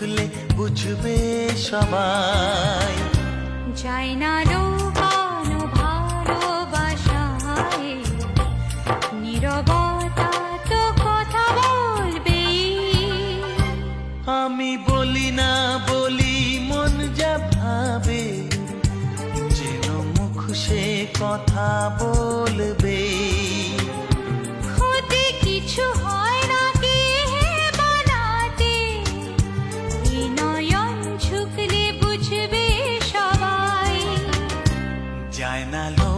ঝুঁকলে বুঝবে সবাই। যায় না লুকানো ভালোবাসায়। নীরবতা তো কথা বলবে। আমি বলি না বলি মন যা ভাবে যেন মুখ সে কথা বলবে। যায় না লোকানো